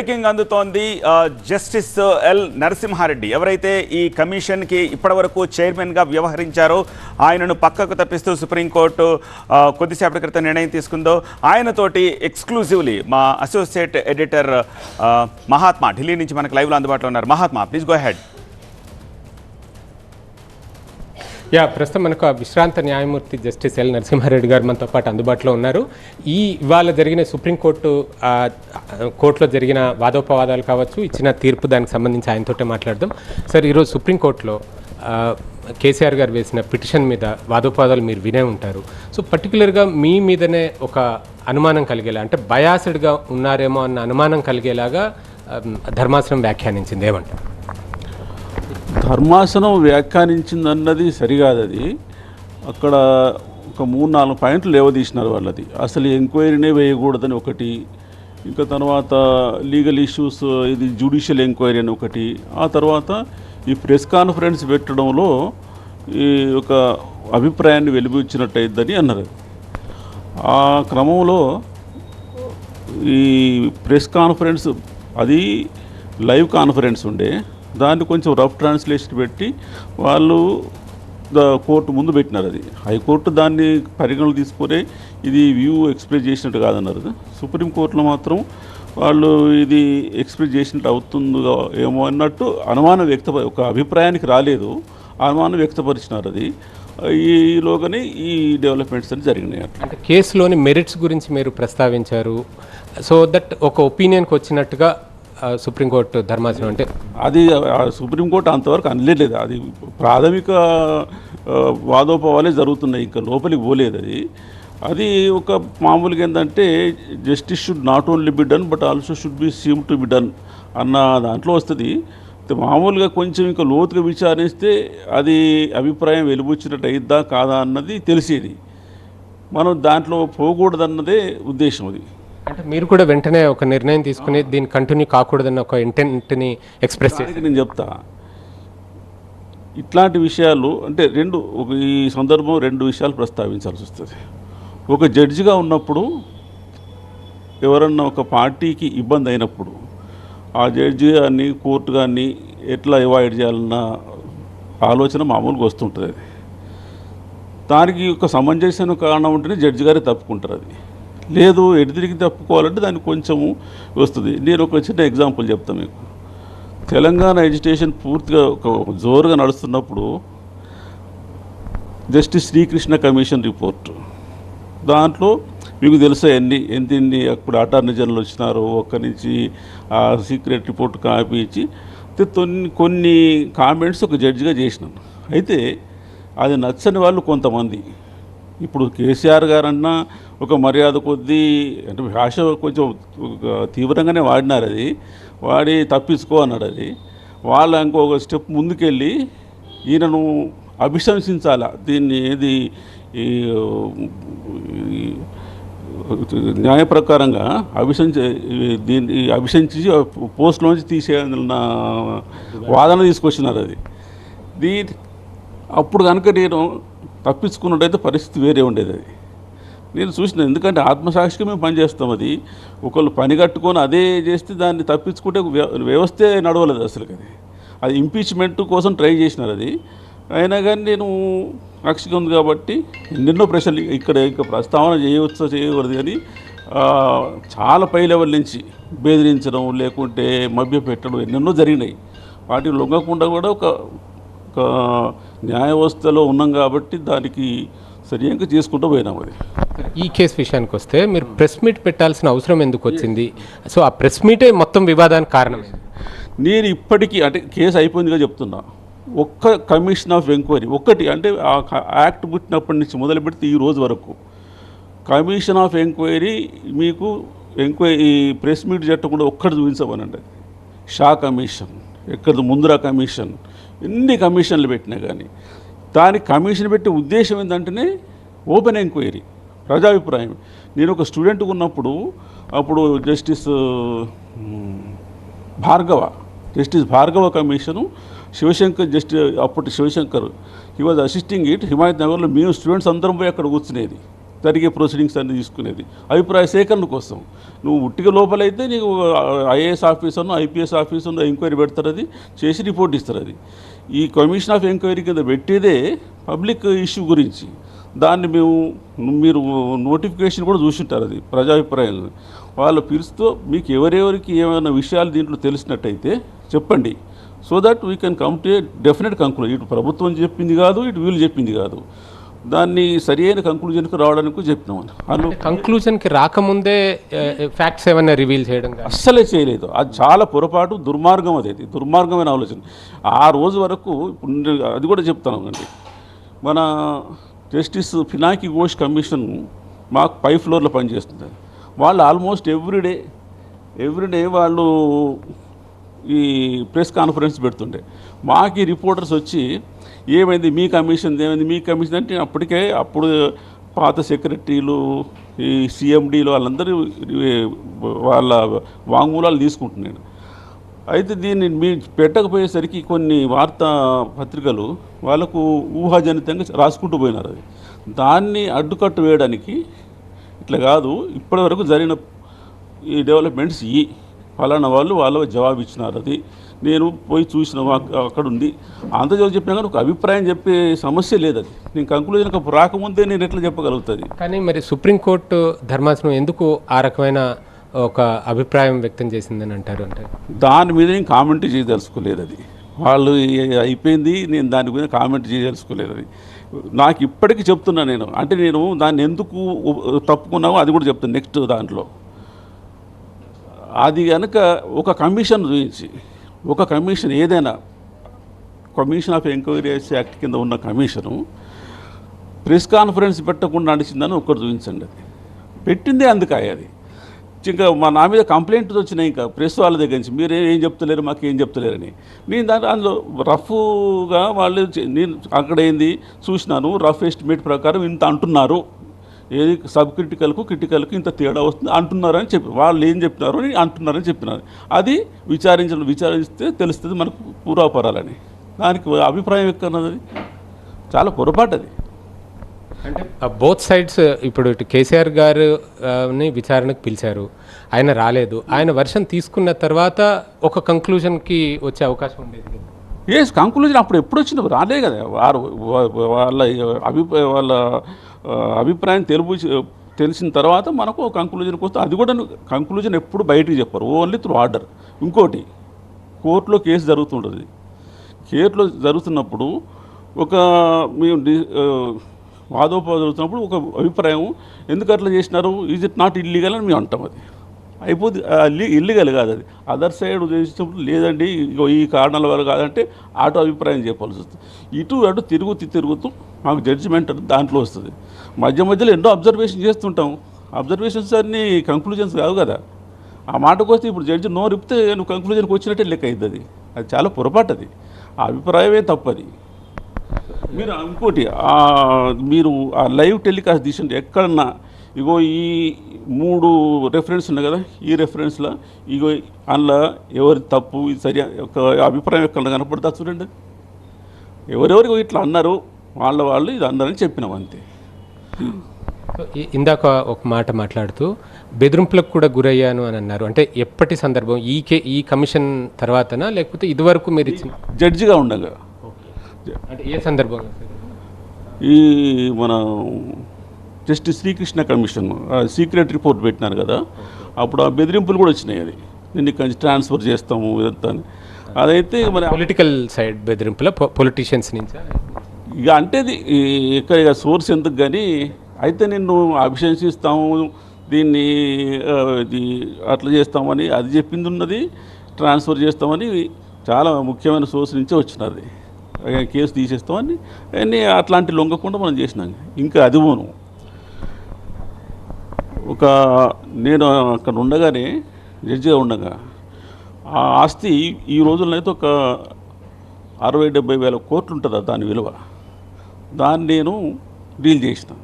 Breaking అందుతోంది justice L Narasimha Reddy. ఎవరైతే ఈ కమిషన్కి ఇప్పటివరకు చైర్మన్గా వ్యవహరించారో ఆయనను పక్కకు తప్పిస్తూ సుప్రీంకోర్టు కొద్దిసేపటి క్రితం నిర్ణయం తీసుకుందో ఆయనతోటి ఎక్స్క్లూజివ్లీ మా అసోసియేట్ ఎడిటర్ మహాత్మా ఢిల్లీ నుంచి మనకు లైవ్లో అందుబాటులో ఉన్నారు. Mahatma please go ahead yeah ప్రస్తుతం మనకు ఆ విశ్రాంత న్యాయమూర్తి జస్టిస్ ఎల్ నరసింహారెడ్డి గారు మనతో పాటు అందుబాటులో ఉన్నారు. ఈ ఇవాళ జరిగిన సుప్రీంకోర్టు కోర్టులో జరిగిన వాదోపవాదాలు కావచ్చు ఇచ్చిన తీర్పు దానికి సంబంధించి ఆయనతోటే మాట్లాడదాం. సార్ ఈరోజు సుప్రీంకోర్టులో కేసీఆర్ గారు వేసిన పిటిషన్ మీద వాదోపవాదాలు మీరు వినే ఉంటారు. సో పర్టికులర్గా మీ మీదనే ఒక అనుమానం కలిగేలా అంటే బయాసిడ్గా ఉన్నారేమో అన్న అనుమానం కలిగేలాగా ధర్మాసనం వ్యాఖ్యానించింది ఏమంటారు? ధర్మాసనం వ్యాఖ్యానించిందన్నది సరికాదు అది అక్కడ ఒక మూడు నాలుగు పాయింట్లు లేవదీసినారు వాళ్ళది. అసలు ఎంక్వైరీనే వేయకూడదని ఒకటి ఇంకా తర్వాత లీగల్ ఇష్యూస్ ఇది జ్యుడిషియల్ ఎంక్వైరీ అని ఒకటి. ఆ తర్వాత ఈ ప్రెస్ కాన్ఫరెన్స్ పెట్టడంలో ఈ ఒక అభిప్రాయాన్ని వెలిబుచ్చినట్టయిద్దని అన్నారు. ఆ క్రమంలో ఈ ప్రెస్ కాన్ఫరెన్స్ అది లైవ్ కాన్ఫరెన్స్ ఉండే. దాన్ని కొంచెం రఫ్ ట్రాన్స్లేషన్ పెట్టి వాళ్ళు ద కోర్టు ముందు పెట్టినారు అది. హైకోర్టు దాన్ని పరిగణలు తీసుకునే ఇది వ్యూ ఎక్స్ప్రెస్ చేసినట్టు కాదన్నారు సుప్రీంకోర్టులో మాత్రం వాళ్ళు ఇది ఎక్స్ప్రెస్ చేసినట్టు అవుతుందో ఏమో అన్నట్టు అనుమానం వ్యక్త ఒక అభిప్రాయానికి రాలేదు. అనుమానం వ్యక్తపరిచినారు అది. ఈలోగానే ఈ డెవలప్మెంట్స్ అని జరిగినాయి అట్లా. అంటే కేసులోని మెరిట్స్ గురించి మీరు ప్రస్తావించారు. సో దట్ ఒక ఒపీనియన్కి వచ్చినట్టుగా సుప్రీంకోర్టు ధర్మాసనం అంటే? అది ఆ సుప్రీంకోర్టు అంతవరకు అనలేదు అది ప్రాథమిక వాదోపవాలే జరుగుతున్నాయి. ఇంకా లోపలికి పోలేదు అది. అది ఒక మామూలుగా ఏంటంటే justice should not only be done but also should be seem to be done అన్న దాంట్లో వస్తుంది. మామూలుగా కొంచెం ఇంకా లోతుగా విచారిస్తే అది అభిప్రాయం వెలుబుచ్చినట్టు అయిద్దా కాదా అన్నది తెలిసేది. మనం దాంట్లో పోకూడదన్నదే ఉద్దేశం అది. అంటే మీరు కూడా వెంటనే ఒక నిర్ణయం తీసుకుని దీన్ని కంటిన్యూ కాకూడదన్న ఒక ఇంటెంట్ని ఎక్స్ప్రెస్ చేసి నేను చెప్తా. ఇట్లాంటి విషయాలు అంటే రెండు ఒక ఈ సందర్భం రెండు విషయాలు ప్రస్తావించాల్సి వస్తుంది. ఒక జడ్జిగా ఉన్నప్పుడు ఎవరన్నా ఒక పార్టీకి ఇబ్బంది అయినప్పుడు ఆ జడ్జి కానీ కోర్టు కానీ ఎట్లా అవాయిడ్ చేయాలన్న ఆలోచన మామూలుగా వస్తుంటుంది అది. దానికి ఒక సమంజసమైన కారణం ఉంటేనే జడ్జి గారే తప్పుకుంటారు అది. లేదు ఎటు తిరిగి తప్పుకోవాలంటే దానికి కొంచెము వస్తుంది. నేను ఒక చిన్న ఎగ్జాంపుల్ చెప్తాను మీకు. తెలంగాణ ఎడ్యుకేషన్ పూర్తిగా ఒక జోరుగా నడుస్తున్నప్పుడు జస్టిస్ శ్రీకృష్ణ కమిషన్ రిపోర్ట్. దాంట్లో మీకు తెలుసా ఎన్ని ఎంత ఎన్ని అప్పుడు అటార్నీ జనరల్ వచ్చినారో ఒక్క నుంచి ఆ సీక్రెట్ రిపోర్ట్ కాపీ ఇచ్చి కొన్ని కొన్ని కామెంట్స్ ఒక జడ్జిగా చేసినాను. అయితే అది నచ్చని వాళ్ళు కొంతమంది. ఇప్పుడు కేసీఆర్ గారన్నా ఒక మర్యాద కొద్దీ అంటే భాష కొంచెం తీవ్రంగానే వాడినారు అది. వాడి తప్పించుకో అన్నాడు అది. వాళ్ళు ఇంకొక స్టెప్ ముందుకెళ్ళి ఈయనను అభిశంసించాలా. దీన్ని ఏది ఈ న్యాయ ప్రకారంగా అభిశంసి దీన్ని అభిశంసి పోస్ట్లోంచి తీసేయాలన్న వాదన తీసుకొచ్చినారు అది. దీ అప్పుడు కనుక నేను తప్పించుకున్నట్టయితే పరిస్థితి వేరే ఉండేది అది. నేను చూసిన ఎందుకంటే ఆత్మసాక్షిగా మేము పనిచేస్తాం అది. ఒకళ్ళు పని కట్టుకొని అదే చేస్తే దాన్ని తప్పించుకుంటే వ్య- వ్యవస్థే నడవలేదు అసలు అది. అది ఇంపీచ్మెంట్ కోసం ట్రై చేసినారు అది. అయినా కానీ నేను సాక్షిగా ఉంది కాబట్టి ఎన్నెన్నో ప్రశ్నలు ఇక్కడ ఇంకా ప్రస్తావన చేయవచ్చు చేయకూడదు కానీ చాలా పై లెవెల్ నుంచి బెదిరించడం లేకుంటే మభ్య పెట్టడం ఎన్నెన్నో జరిగినాయి. వాటిని లొంగకుండా కూడా ఒక ఒక న్యాయ వ్యవస్థలో ఉన్నాం కాబట్టి దానికి సరిగ్గా చేసుకుంటూ పోయినాం అది. ఈ కేసు విషయానికి వస్తే మీరు ప్రెస్ మీట్ పెట్టాల్సిన అవసరం ఎందుకు వచ్చింది? సో ఆ ప్రెస్ మీటే మొత్తం వివాదానికి కారణం. నేను ఇప్పటికీ అంటే కేసు అయిపోయిందిగా చెప్తున్నా. ఒక్క కమిషన్ ఆఫ్ ఎంక్వైరీ ఒక్కటి అంటే ఆ యాక్ట్ పుట్టినప్పటి నుంచి మొదలు పెడితే ఈ రోజు వరకు. కమిషన్ ఆఫ్ ఎంక్వైరీ మీకు ఎంక్వైరీ ఈ ప్రెస్ మీట్ పెట్టకుండా ఒక్కటి చూపించమనండి. షా కమిషన్ ఎక్కడ ముందురా కమిషన్ ఎన్ని కమిషన్లు పెట్టినా కానీ. దానికి కమిషన్ పెట్టే ఉద్దేశం ఏంటంటేనే ఓపెన్ ఎంక్వైరీ ప్రజాభిప్రాయం. నేను ఒక స్టూడెంట్ ఉన్నప్పుడు అప్పుడు justice Bhargava justice Bhargava commission Shivashankar జస్టి అప్పటి Shivashankar he was assisting it Himayat నగర్లో. మేము స్టూడెంట్స్ అందరం పోయి అక్కడ కూర్చునేది జరిగే ప్రొసీడింగ్స్ అన్ని తీసుకునేది. అభిప్రాయ సేకరణ కోసం. నువ్వు ఉట్టిగా లోపలైతే నీకు ఐఏఎస్ ఆఫీసర్ను ఐపీఎస్ ఆఫీసర్ను ఎంక్వైరీ పెడతారు అది చేసి రిపోర్ట్ ఇస్తారు అది ఈ కమిషన్ ఆఫ్ ఎంక్వైరీ కింద పెట్టేదే పబ్లిక్ ఇష్యూ గురించి. దాన్ని మేము మీరు నోటిఫికేషన్ కూడా చూసింటారు అది ప్రజాభిప్రాయం వాళ్ళు పిలుస్తూ మీకు ఎవరెవరికి ఏమైనా విషయాలు దీంట్లో తెలిసినట్టయితే చెప్పండి. So that we can come to a definite conclusion. ఇటు ప్రభుత్వం చెప్పింది కాదు ఇటు వీళ్ళు చెప్పింది కాదు. దాన్ని సరి అయిన కంక్లూజన్కి రావడానికి చెప్పినాం అందులో కంక్లూజన్కి రాకముందే ఫ్యాక్ట్స్ ఏమైనా రివీల్ చేయడం అస్సలే చేయలేదు. అది చాలా పొరపాటు దుర్మార్గం అది. దుర్మార్గమైన ఆలోచన. ఆ రోజు వరకు అది కూడా చెప్తాను అండి. మన జస్టిస్ ఫినాకి ఘోష్ కమిషన్ మాకు పై ఫ్లోర్లో పనిచేస్తుంది వాళ్ళు ఆల్మోస్ట్ ఎవ్రీడే ఎవ్రీడే వాళ్ళు ఈ ప్రెస్ కాన్ఫరెన్స్ పెడుతుండే. మాకు రిపోర్టర్స్ వచ్చి ఏమైంది? మీ కమిషన్ ఏమైంది? మీ కమిషన్ అంటే అప్పటికే అప్పుడు పాత సెక్రటరీలు ఈ సిఎండీలు వాళ్ళందరూ వాళ్ళ వాంగ్మూలాలు తీసుకుంటున్నాడు అయితే దీన్ని మీ పెట్టకపోయేసరికి కొన్ని వార్తా పత్రికలు వాళ్ళకు ఊహాజనితంగా రాసుకుంటూ పోయినారు అది. దాన్ని అడ్డుకట్టు వేయడానికి ఇట్లా కాదు ఇప్పటివరకు జరిగిన ఈ డెవలప్మెంట్స్ ఈ ఫలానా వాళ్ళు వాళ్ళ జవాబు ఇచ్చినారు అది నేను పోయి చూసిన అక్కడ ఉంది. అంతజోలు చెప్పినా కానీ ఒక అభిప్రాయం చెప్పే సమస్య లేదు అది. నేను కంక్లూజన్ రాకముందే నేను ఎట్లా చెప్పగలుగుతుంది? కానీ మరి సుప్రీంకోర్టు ధర్మాసనం ఎందుకు ఆ రకమైన ఒక అభిప్రాయం వ్యక్తం చేసిందని అంటారు అంటే? దాని మీద నేను కామెంట్ చేయదలుచుకోలేదు అది. వాళ్ళు అయిపోయింది నేను దాని మీద కామెంట్ చేయదలుచుకోలేదు అది. నాకు ఇప్పటికీ చెప్తున్నా నేను. అంటే నేను దాన్ని ఎందుకు తప్పుకున్నామో అది కూడా చెప్తాను నెక్స్ట్ దాంట్లో. అది కనుక ఒక కమిషన్ చూపించి ఒక కమిషన్ ఏదైనా కమిషన్ ఆఫ్ ఎంక్వైరీస్ యాక్ట్ కింద ఉన్న కమిషను ప్రెస్ కాన్ఫరెన్స్ పెట్టకుండా నడిచిందని ఒక్కటి చూపించండి అది. పెట్టిందే అందుకాయ అది. ఇంకా మా నా మీద కంప్లైంట్స్ వచ్చినాయి ఇంకా ప్రెస్ వాళ్ళ దగ్గర నుంచి. మీరు ఏం చెప్తలేరు మాకు ఏం చెప్తలేరని. నేను దాని అందులో రఫ్గా వాళ్ళు నేను అక్కడ ఏంది చూసినాను రఫ్ ఎస్టిమేట్ ప్రకారం ఇంత అంటున్నారు. ఏది సబ్ క్రిటికల్కు క్రిటికల్కు ఇంత తేడా వస్తుంది అంటున్నారని చెప్పి వాళ్ళు ఏం చెప్పినారు అని అంటున్నారని చెప్పినారు. అది విచారించడం విచారిస్తే తెలుస్తుంది మనకు పూర్వాపరాలని దానికి అభిప్రాయం ఎక్కడన్నది అది చాలా పొరపాటు అది. అంటే బోత్ సైడ్స్ ఇప్పుడు ఇటు కేసీఆర్ గారు ఆ, ని విచారణకు పిలిచారు. ఆయన రాలేదు. ఆయన వర్షన్ తీసుకున్న తర్వాత ఒక కంక్లూజన్కి వచ్చే అవకాశం ఉండేది కదా. ఏ కంక్లూజన్ అప్పుడు ఎప్పుడు వచ్చింది రాలే కదా. వారు వాళ్ళ అభిప్రాయ వాళ్ళ అభిప్రాయం తెలుపు తెలిసిన తర్వాత మనకు కంక్లూజన్కి వస్తే అది కూడా కంక్లూజన్ ఎప్పుడు బయటికి చెప్పరు. Only through order. ఇంకోటి కోర్టులో కేసు జరుగుతుంటుంది. కేసులో జరుగుతున్నప్పుడు ఒక మేము డి జరుగుతున్నప్పుడు ఒక అభిప్రాయం ఎందుకు అట్లా చేసినారు? ఈజ్ ఇట్ నాట్ ఇల్లీగల్ అని మేము అంటాం అది. అయిపోద్ది. ఇల్లీగల్ కాదు అది. అదర్ సైడ్ చేసినప్పుడు లేదండి ఇగో ఈ కారణాల వల్ల కాదంటే ఆటో అభిప్రాయం చెప్పాల్సి వస్తుంది. ఇటు అటు తిరుగుతూ తిరుగుతూ మాకు జడ్జిమెంట్ దాంట్లో వస్తుంది. మధ్య మధ్యలో ఎన్నో అబ్జర్వేషన్ చేస్తుంటాం. అబ్జర్వేషన్స్ అన్నీ కంక్లూజన్స్ కావు కదా. ఆ మాటకు వస్తే ఇప్పుడు జడ్జి నో రిప్తే నువ్వు కంక్లూజన్కి వచ్చినట్టే లెక్క అయింది అది. అది చాలా పొరపాటు అది. ఆ అభిప్రాయమే తప్పది మీరు ఇంకోటి మీరు ఆ లైవ్ టెలికాస్ట్ తీసింటే ఎక్కడన్నా ఇగో ఈ మూడు రెఫరెన్స్ ఉన్నాయి కదా ఈ రెఫరెన్స్లో ఇగో అందులో ఎవరి తప్పు ఇది సరి ఒక అభిప్రాయం ఎక్కడ కనపడతా చూడండి. ఎవరెవరికి ఇట్లా అన్నారు వాళ్ళ వాళ్ళు ఇది అన్నారని చెప్పినాం అంతే. ఇందాక ఒక మాట మాట్లాడుతూ బెదిరింపులకు కూడా గురయ్యాను అని అన్నారు. అంటే ఎప్పటి సందర్భం? ఈ కే ఈ కమిషన్ తర్వాతనా? లేకపోతే ఇదివరకు మీరు ఇచ్చిన జడ్జిగా ఉండగా. అంటే ఏ సందర్భంగా ఈ మన justice Srikrishna commission secret report పెట్టినారు కదా. అప్పుడు ఆ బెదిరింపులు కూడా వచ్చినాయి అది. నేను ఇక్కడి నుంచి ట్రాన్స్ఫర్ చేస్తాము ఇదంతా అని. అదైతే మరి పొలిటికల్ సైడ్ బెదిరింపుల? పొలిటీషియన్స్ నుంచి? ఇక అంటే ఇక్కడ ఇక సోర్స్ ఎందుకు కానీ అయితే నిన్ను అభిశంసిస్తాము దీన్ని ఇది అట్లా చేస్తామని అది చెప్పింది ఉన్నది ట్రాన్స్ఫర్ చేస్తామని చాలా ముఖ్యమైన సోర్స్ నుంచే వచ్చినది. కేసు తీసేస్తామని అన్నీ అట్లాంటి లొంగకుండా మనం చేసినాం. ఇంకా అది పోను. ఒక నేను అక్కడ ఉండగానే జడ్జిగా ఉండగా ఆ ఆస్తి ఈ రోజుల్లో అయితే ఒక అరవై డెబ్బై వేల కోట్లు ఉంటుందా దాని విలువ? దాన్ని నేను డీల్ చేసిన.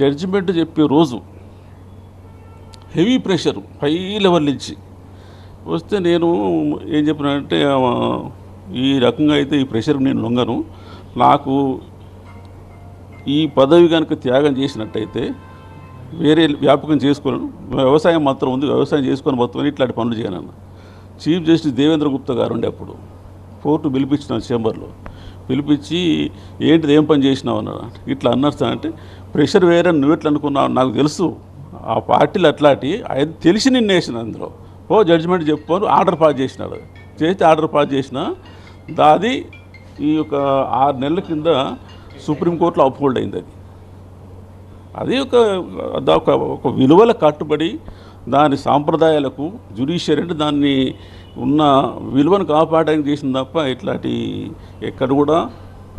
జడ్జిమెంట్ చెప్పే రోజు హెవీ ప్రెషర్ హై లెవెల్ నుంచి. వస్తే నేను ఏం చెప్పినానంటే ఈ రకంగా అయితే ఈ ప్రెషర్ నేను లొంగను. నాకు ఈ పదవి కనుక త్యాగం చేసినట్టయితే వేరే వ్యాపకం చేసుకోను వ్యవసాయం మాత్రం ఉంది. వ్యవసాయం చేసుకొని మొత్తం ఇట్లాంటి పనులు చేయనన్న చీఫ్ జస్టిస్ దేవేంద్ర గుప్తా గారు ఉండే అప్పుడు కోర్టు పిలిపించిన చేంబర్లో పిలిపించి ఏంటిది ఏం పని చేసినావు అన్నారు ఇట్లా అన్నారు సార్ అంటే ప్రెషర్ వేరే నువ్వు ఎట్లా అనుకున్నావు? నాకు తెలుసు. ఆ పార్టీలు అట్లాంటి ఆయన తెలిసి నిన్న వేసిన అందులో. ఓ జడ్జిమెంట్ చెప్పారు ఆర్డర్ పాస్ చేసినాడు. చేస్తే ఆర్డర్ పాస్ చేసిన దాది ఈ యొక్క ఆరు నెలల కింద సుప్రీంకోర్టులో అప్హోల్డ్ అయింది అది. అది ఒక ఒక విలువల కట్టుబడి దాని సాంప్రదాయాలకు జుడిషియరీ అంటే దాన్ని ఉన్న విలువను కాపాడడానికి చేసింది తప్ప ఇట్లాంటి ఎక్కడ కూడా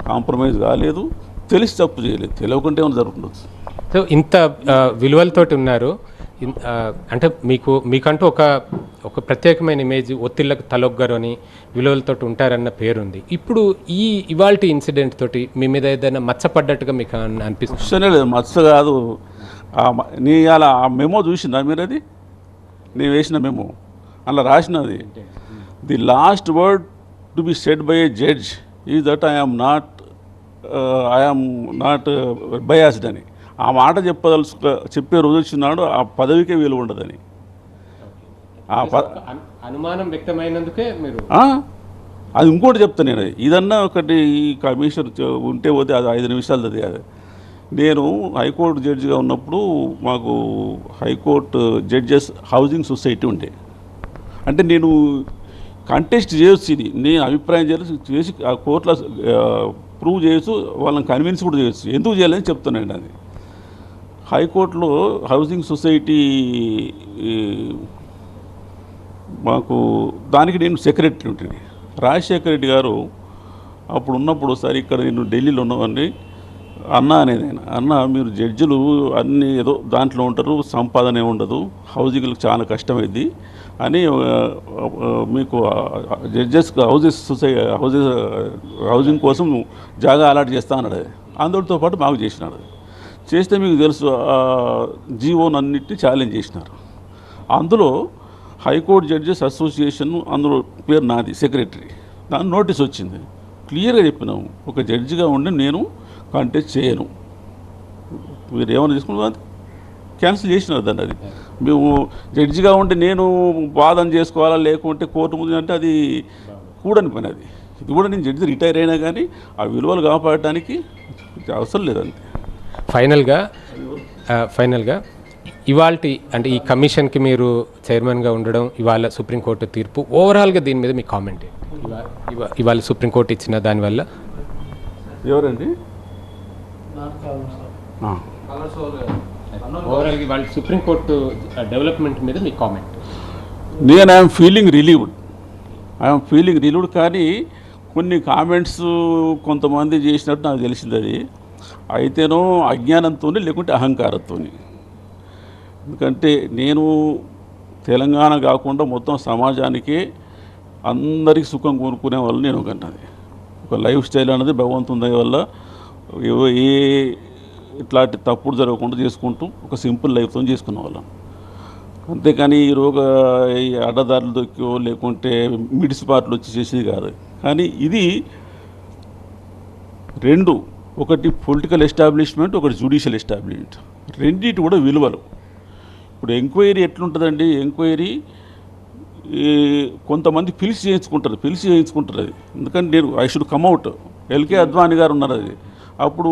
కాంప్రమైజ్ కాలేదు. తెలిసి తప్పు చేయలేదు. తెలియకుంటే ఏమైనా జరుగుతుండొచ్చు. సో ఇంత విలువలతోటి ఉన్నారు. అంటే మీకు మీకంటూ ఒక ఒక ప్రత్యేకమైన ఇమేజ్ ఒత్తిళ్ళకు తలొగ్గరు అని విలువలతోటి ఉంటారన్న పేరుంది. ఇప్పుడు ఈ ఇవాల్టి ఇన్సిడెంట్ తోటి మీ మీద ఏదైనా మచ్చపడ్డట్టుగా మీకు అనిపిస్తుంది? లేదు మచ్చ కాదు. నీ అలా ఆ మెమో చూసిందా మీరు అది? నేను వేసిన మెమో అలా రాసినది? The last word to be said by a judge is that I'm not I'm not biased అని. ఆ మాట చెప్పదలుచు చెప్పే రోజు వచ్చినాడు ఆ పదవికే విలువ ఉండదని. ఆ అనుమానం వ్యక్తమైనందుకే మీరు? అది ఇంకోటి చెప్తా నేను. ఇదన్నా ఒకటి ఈ కమిషన్ ఉంటే పోతే అది ఐదు నిమిషాలు అది అది. నేను హైకోర్టు జడ్జిగా ఉన్నప్పుడు మాకు హైకోర్టు జడ్జెస్ హౌసింగ్ సొసైటీ ఉండే. అంటే నేను కంటెస్ట్ చేయొచ్చు ఇది. నేను అభిప్రాయం చేసి చేసి ఆ కోర్టులో ప్రూవ్ చేయొచ్చు వాళ్ళని కన్విన్స్ కూడా చేయొచ్చు. ఎందుకు చేయాలని చెప్తున్నాను అది. హైకోర్టులో హౌసింగ్ సొసైటీ మాకు దానికి నేను సెక్రటరీ ఉంటుంది రాజశేఖర రెడ్డి గారు అప్పుడు ఉన్నప్పుడు ఒకసారి ఇక్కడ నేను ఢిల్లీలో ఉన్నవాడిని. అన్న అనేది ఆయన. అన్న మీరు జడ్జిలు అన్నీ ఏదో దాంట్లో ఉంటారు సంపాదన ఉండదు. హౌసింగ్లకు చాలా కష్టమైంది. అని మీకు జడ్జెస్ హౌజెస్ సొసై హౌజెస్ హౌసింగ్ కోసం జాగా అలాట్ చేస్తా అన్నాడు. అందరితో పాటు మాకు చేసినాడు. చేస్తే మీకు తెలుసు జీవోన్ ఛాలెంజ్ చేసినారు. అందులో హైకోర్టు జడ్జెస్ అసోసియేషన్ అందులో పేరు నాది సెక్రటరీ దాని నోటీస్ వచ్చింది. క్లియర్గా చెప్పినాము. ఒక జడ్జిగా ఉండి నేను కంటెస్ట్ చేయను. మీరు ఏమైనా తీసుకున్నా క్యాన్సిల్ చేసినారు దాన్ని అది. మేము జడ్జిగా ఉంటే నేను వాదన చేసుకోవాలా లేకుంటే కోర్టు ముందు అంటే అది కూడని పని అది. ఇది కూడా నేను జడ్జి రిటైర్ అయినా కానీ ఆ విలువలు కాపాడటానికి అవసరం లేదంతే. ఫైనల్గా ఫైనల్గా ఇవాల్టి అంటే ఈ కమిషన్కి మీరు చైర్మన్గా ఉండడం ఇవాళ సుప్రీంకోర్టు తీర్పు ఓవరాల్గా దీని మీద మీ కామెంట్ ఇవాళ సుప్రీంకోర్టు ఇచ్చిన దానివల్ల ఎవరండి? ఆ. ఓవరాల్గా ఇవాళ సుప్రీంకోర్టు డెవలప్మెంట్ మీద మీ కామెంట్. నేను I'm feeling relieved. I'm feeling relieved కానీ కొన్ని కామెంట్స్ కొంతమంది చేసినట్టు నాకు తెలిసింది అది. అయితేనో అజ్ఞానంతో లేకుంటే అహంకారంతో ఎందుకంటే నేను తెలంగాణ కాకుండా మొత్తం సమాజానికే అందరికీ సుఖం కోరుకునే వాళ్ళు నేను ఒకన్నది ఒక లైఫ్ స్టైల్ అనేది భగవంతుని వల్ల ఏ ఇట్లాంటి తప్పుడు జరగకుండా చేసుకుంటూ ఒక సింపుల్ లైఫ్తో చేసుకునే వాళ్ళం. అంతేకాని ఈ రోగ ఈ అడ్డదారులు దొక్కో లేకుంటే మిడిసిపాట్లు వచ్చి చేసేది కాదు. కానీ ఇది రెండు ఒకటి పొలిటికల్ ఎస్టాబ్లిష్మెంట్ ఒకటి జుడిషియల్ ఎస్టాబ్లిష్మెంట్ రెండింటి కూడా విలువలు. ఇప్పుడు ఎంక్వైరీ ఎట్లుంటుందండి? ఎంక్వైరీ ఈ కొంతమంది పిలిచి చేయించుకుంటారు పిలిచి చేయించుకుంటారు అది. ఎందుకంటే నేను I should come out LK Advani garu ఉన్నారు అది. అప్పుడు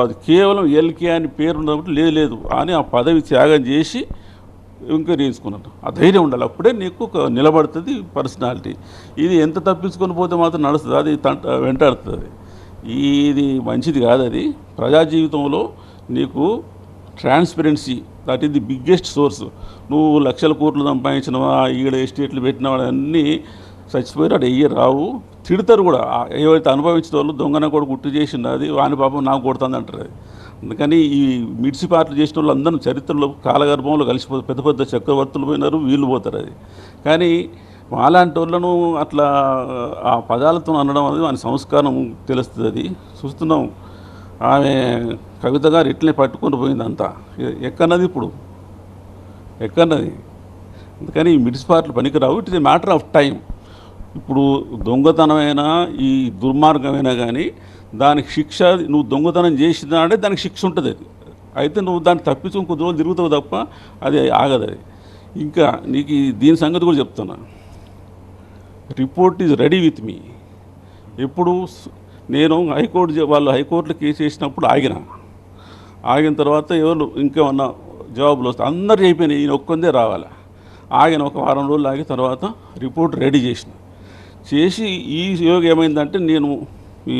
అది కేవలం ఎల్కే అని పేరు ఉన్నప్పుడు లేదు లేదు. అని ఆ పదవి త్యాగం చేసి ఎంక్వైరీ చేయించుకున్నాను ఆ ధైర్యం ఉండాలి. అప్పుడే నీకు ఒక నిలబడుతుంది పర్సనాలిటీ ఇది ఎంత తప్పించుకొని పోతే మాత్రం నడుస్తుంది. అది తంట వెంటాడుతుంది ఇది మంచిది కాదు అది. ప్రజా జీవితంలో నీకు transparency that is the biggest source నువ్వు లక్షల కోట్లు సంపాదించినవా ఈడ ఎస్టేట్లు పెట్టినవా అన్నీ చచ్చిపోయారు. అటు ఎయ్యి రావు. తిడతారు కూడా. ఏవైతే అనుభవించిన వాళ్ళు దొంగన కూడా గుర్తు చేసింది అది వాని పాపం నాకు కొడుతుంది అంటారు అది. అందుకని ఈ మిడిసిపాట్లు చేసిన వాళ్ళు అందరూ చరిత్రలో కాలగర్భంలో కలిసిపోతారు పెద్ద పెద్ద చక్రవర్తులు పోయినారు వీళ్ళు పోతారు అది. కానీ అలాంటి వాళ్ళను అట్లా ఆ పదాలతో అనడం అనేది వాని సంస్కారం తెలుస్తుంది. అది చూస్తున్నాం ఆమె కవిత గారు ఇట్లనే పట్టుకొని పోయింది అంతా ఎక్కన్నది ఇప్పుడు? ఎక్కన్నది? అందుకని ఈ మిడిసిపాట్లు పనికిరావు. It is a matter of time. ఇప్పుడు దొంగతనమైనా ఈ దుర్మార్గమైనా కానీ దానికి శిక్ష నువ్వు దొంగతనం చేసినా అంటే దానికి శిక్ష ఉంటుంది. అది అయితే నువ్వు దాన్ని తప్పించుకుని కొద్ది రోజులు తిరుగుతావు తప్ప అది ఆగదు అది ఇంకా నీకు దీని సంగతి కూడా చెప్తున్నా. Report is ready with me. ఎప్పుడు నేను హైకోర్టు వాళ్ళు హైకోర్టులో కేసు వేసినప్పుడు ఆగిన. ఆగిన తర్వాత ఎవరు ఇంకేమన్నా జవాబులు వస్తాయి అందరు అయిపోయినాయి ఈయన ఒక్కొందే రావాలి. ఆగిన ఒక వారం రోజులు ఆగిన తర్వాత రిపోర్ట్ రెడీ చేసిన. చేసి ఈ యోగ ఏమైందంటే నేను ఈ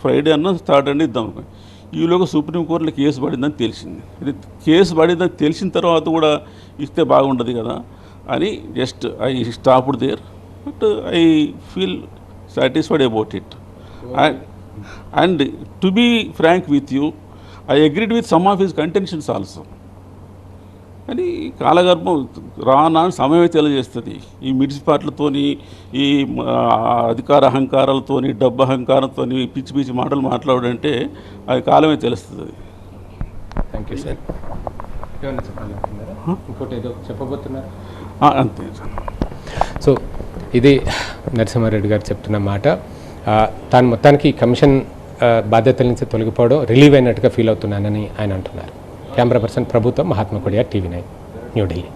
ఫ్రైడే అన్న సాటర్డే ఇద్దాం ఈలోగా సుప్రీంకోర్టులో కేసు పడిందని తెలిసింది. ఇది కేసు పడిందని తెలిసిన తర్వాత కూడా ఇస్తే బాగుండదు కదా అని just I stopped there. But I feel satisfied about it and to be frank with you I agreed with some of his contentions also కానీ కాలగర్భం రానా సమయమే తెలియజేస్తుంది. ఈ మున్సిపాలిటీలతోని ఈ అధికార అహంకారాలతోని డబ్బు అహంకారంతో పిచ్చి పిచ్చి మాటలు మాట్లాడంటే అది కాలమే తెలుస్తుంది. అది థ్యాంక్ యూ సార్ ఇంకోటి ఏదో చెప్పబోతున్నారు? అంతే. సో ఇది నరసింహారెడ్డి గారు చెప్తున్న మాట. తాను మొత్తానికి కమిషన్ బాధ్యతల నుంచి తొలగిపోవడం రిలీవ్ అయినట్టుగా ఫీల్ అవుతున్నానని ఆయన అంటున్నారు. కెమెరా పర్సన్ ప్రభుత్వం మహాత్మా కొడియా టీవీ నైన్ న్యూఢిల్లీ